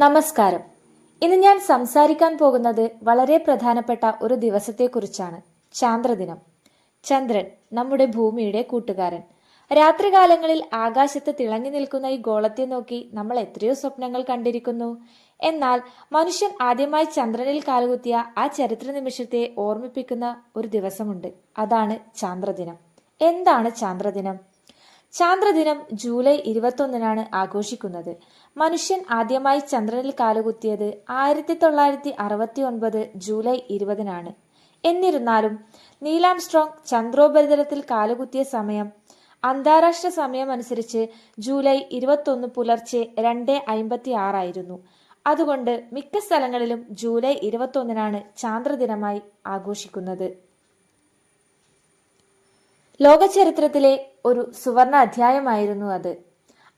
നമസ്കാരം. ഇന്ന് ഞാൻ സംസാരിക്കാൻ പോകുന്നത് വളരെ പ്രധാനപ്പെട്ട ഒരു ദിവസത്തെക്കുറിച്ചാണ്. ചാന്ദ്രദിനം. ചന്ദ്രൻ നമ്മുടെ ഭൂമിയുടെ കൂട്ടുകാരൻ. രാത്രികാലങ്ങളിൽ ആകാശത്ത് തിളങ്ങി നിൽക്കുന്ന ഈ ഗോളത്തെ നോക്കി നമ്മൾ എത്രയോ സ്വപ്നങ്ങൾ കണ്ടിരിക്കുന്നു. എന്നാൽ മനുഷ്യൻ ആദ്യമായി ചന്ദ്രനിൽ കാലുകുത്തിയ ആ ചരിത്ര നിമിഷത്തെ ഓർമ്മിപ്പിക്കുന്ന ഒരു ദിവസമുണ്ട്. അതാണ് ചാന്ദ്രദിനം. എന്താണ് ചാന്ദ്രദിനം? ചാന്ദ്രദിനം ജൂലൈ ഇരുപത്തൊന്നിനാണ് ആഘോഷിക്കുന്നത്. മനുഷ്യൻ ആദ്യമായി ചന്ദ്രനിൽ കാലുകുത്തിയത് ആയിരത്തി തൊള്ളായിരത്തി അറുപത്തി ഒൻപത് ജൂലൈ ഇരുപതിനാണ്. എന്നിരുന്നാലും നീലാം നീലാംസ്ട്രോങ് ചന്ദ്രോപരിതലത്തിൽ കാലുകുത്തിയ സമയം അന്താരാഷ്ട്ര സമയമനുസരിച്ച് ജൂലൈ ഇരുപത്തൊന്ന് പുലർച്ചെ രണ്ട് അയിമ്പത്തി ആറായിരുന്നു അതുകൊണ്ട് മിക്ക സ്ഥലങ്ങളിലും ജൂലൈ ഇരുപത്തൊന്നിനാണ് ചാന്ദ്രദിനമായി ആഘോഷിക്കുന്നത്. ലോക ചരിത്രത്തിലെ ഒരു സുവർണ അധ്യായമായിരുന്നു അത്.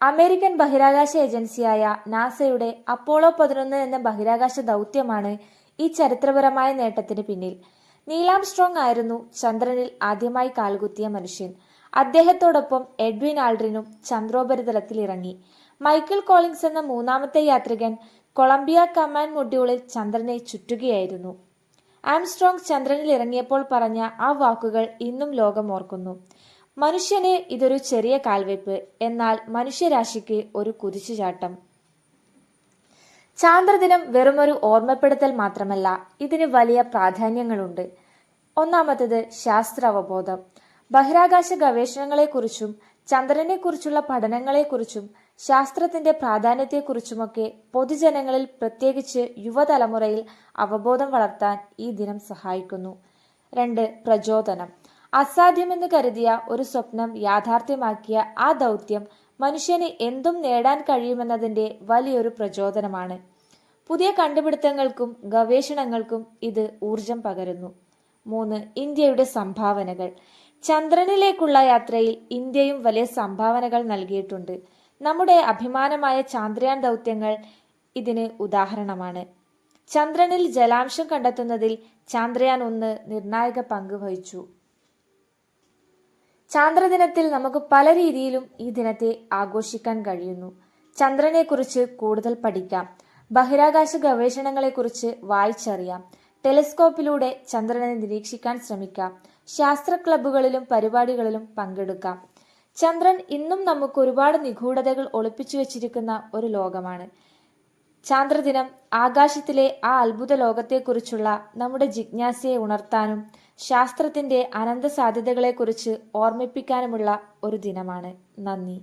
അമേരിക്കൻ ബഹിരാകാശ ഏജൻസിയായ നാസയുടെ അപ്പോളോ പതിനൊന്ന് എന്ന ബഹിരാകാശ ദൗത്യമാണ് ഈ ചരിത്രപരമായ നേട്ടത്തിന് പിന്നിൽ. നീലാം സ്ട്രോങ് ആയിരുന്നു ചന്ദ്രനിൽ ആദ്യമായി കാൽകുത്തിയ മനുഷ്യൻ. അദ്ദേഹത്തോടൊപ്പം എഡ്വിൻ ആൾഡ്രിനും ചന്ദ്രോപരിതലത്തിൽ ഇറങ്ങി. മൈക്കിൾ കോളിൻസ് എന്ന മൂന്നാമത്തെ യാത്രികൻ കൊളംബിയ കമാൻഡ് മൊഡ്യൂളിൽ ചന്ദ്രനെ ചുറ്റുകയായിരുന്നു. ആംസ്ട്രോങ് ചന്ദ്രനിൽ ഇറങ്ങിയപ്പോൾ പറഞ്ഞ ആ വാക്കുകൾ ഇന്നും ലോകം ഓർക്കുന്നു മനുഷ്യന് ഇതൊരു ചെറിയ കാൽവെപ്പ് എന്നാൽ മനുഷ്യരാശിക്ക് ഒരു കുതിച്ചുചാട്ടം. ചാന്ദ്രദിനം വെറുമൊരു ഓർമ്മപ്പെടുത്തൽ മാത്രമല്ല ഇതിന് വലിയ പ്രാധാന്യങ്ങളുണ്ട്. ഒന്നാമത്തത് ശാസ്ത്ര അവബോധം ബഹിരാകാശ ഗവേഷണങ്ങളെക്കുറിച്ചും ചന്ദ്രനെക്കുറിച്ചുള്ള പഠനങ്ങളെക്കുറിച്ചും ശാസ്ത്രത്തിന്റെ പ്രാധാന്യത്തെക്കുറിച്ചുമൊക്കെ പൊതുജനങ്ങളിൽ പ്രത്യേകിച്ച് യുവതലമുറയിൽ അവബോധം വളർത്താൻ ഈ ദിനം സഹായിക്കുന്നു. രണ്ട് പ്രചോദനം. അസാധ്യമെന്ന് കരുതിയ ഒരു സ്വപ്നം യാഥാർത്ഥ്യമാക്കിയ ആ ദൗത്യം മനുഷ്യന് എന്തും നേടാൻ കഴിയുമെന്നതിന്റെ വലിയൊരു പ്രചോദനമാണ്. പുതിയ കണ്ടുപിടുത്തങ്ങൾക്കും ഗവേഷണങ്ങൾക്കും ഇത് ഊർജം പകരുന്നു. മൂന്ന് ഇന്ത്യയുടെ സംഭാവനകൾ. ചന്ദ്രനിലേക്കുള്ള യാത്രയിൽ ഇന്ത്യയും വലിയ സംഭാവനകൾ നൽകിയിട്ടുണ്ട്. നമ്മുടെ അഭിമാനമായ ചാന്ദ്രയാൻ ദൗത്യങ്ങൾ ഇതിന് ഉദാഹരണമാണ്. ചന്ദ്രനിൽ ജലാംശം കണ്ടെത്തുന്നതിൽ ചാന്ദ്രയാൻ ഒന്ന് നിർണായക പങ്ക് വഹിച്ചു. ചാന്ദ്രദിനത്തിൽ നമുക്ക് പല രീതിയിലും ഈ ദിനത്തെ ആഘോഷിക്കാൻ കഴിയുന്നു. ചന്ദ്രനെക്കുറിച്ച് കൂടുതൽ പഠിക്കാം. ബഹിരാകാശ ഗവേഷണങ്ങളെക്കുറിച്ച് വായിച്ചറിയാം. ടെലിസ്കോപ്പിലൂടെ ചന്ദ്രനെ നിരീക്ഷിക്കാൻ ശ്രമിക്കാം. ശാസ്ത്ര ക്ലബ്ബുകളിലും പരിപാടികളിലും പങ്കെടുക്കാം. ചന്ദ്രൻ ഇന്നും നമുക്ക് ഒരുപാട് നിഗൂഢതകൾ ഒളിപ്പിച്ചു വെച്ചിരിക്കുന്ന ഒരു ലോകമാണ്. ചാന്ദ്രദിനം ആകാശത്തിലെ ആ അത്ഭുത ലോകത്തെക്കുറിച്ചുള്ള നമ്മുടെ ജിജ്ഞാസയെ ഉണർത്താനും ശാസ്ത്രത്തിന്റെ അനന്ത സാധ്യതകളെക്കുറിച്ച് ഓർമ്മിപ്പിക്കാനുമുള്ള ഒരു ദിനമാണ്. നന്ദി.